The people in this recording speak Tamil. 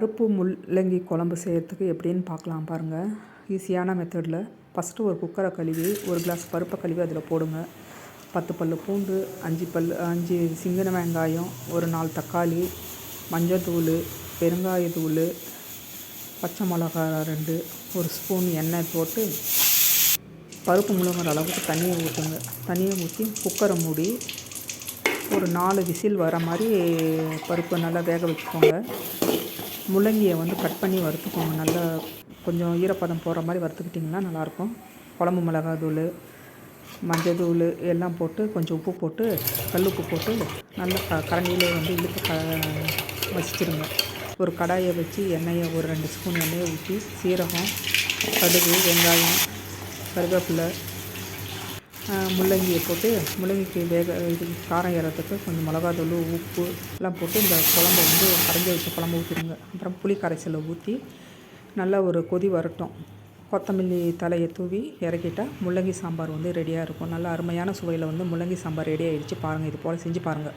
பருப்பு முள்ளங்கி குழம்பு செய்கிறதுக்கு எப்படின்னு பார்க்கலாம் பாருங்கள் ஈஸியான மெத்தடில் ஃபஸ்ட்டு ஒரு குக்கரை கழுவி ஒரு கிளாஸ் பருப்பை கழுவி அதில் போடுங்க. பத்து பல் பூண்டு அஞ்சு பல் அஞ்சு சிங்கின வெங்காயம் ஒரு நாலு தக்காளி மஞ்சத்தூள் பெருங்காயத்தூள் பச்சை மிளகா ரெண்டு ஒரு ஸ்பூன் எண்ணெய் போட்டு பருப்பு முழுங்குற அளவுக்கு தண்ணியை ஊற்றுங்க தண்ணியை ஊற்றி குக்கரை மூடி ஒரு நாலு விசில் வர மாதிரி பருப்பு நல்லா வேக வச்சுக்கோங்க. முள்ளங்கியை வந்து கட் பண்ணி வறுத்துக்கோங்க. நல்லா கொஞ்சம் ஈரப்பதம் போகிற மாதிரி வறுத்துக்கிட்டிங்கன்னா நல்லாயிருக்கும். குழம்பு மிளகாய் தூள் மஞ்சள் தூள் எல்லாம் போட்டு கொஞ்சம் உப்பு போட்டு கல் உப்பு போட்டு நல்லா க கரண்டியிலே வந்து இழுத்து க வச்சிருங்க ஒரு கடாயை வச்சு எண்ணெயை ஒரு ரெண்டு ஸ்பூன் எண்ணெயை ஊற்றி சீரகம் கடுகு வெங்காயம் கருவேப்பிலை முள்ளங்கியை போட்டு முள்ளங்கிக்கு வேக இது காரம் ஏறத்துக்கு கொஞ்சம் மிளகாத்தூள் உப்பு எல்லாம் போட்டு இந்த குழம்ப வந்து கரைஞ்சி வச்ச குழம்பு ஊற்றிடுங்க அப்புறம் புளி கரைசலை ஊற்றி நல்லா ஒரு கொதி வரட்டும். கொத்தமல்லி தலையை தூவி இறக்கிட்டால் முள்ளங்கி சாம்பார் வந்து ரெடியாக இருக்கும். நல்ல அருமையான சுவையில் வந்து முள்ளங்கி சாம்பார் ரெடி ஆகிடுச்சு பாருங்கள் இது போல் செஞ்சு பாருங்கள்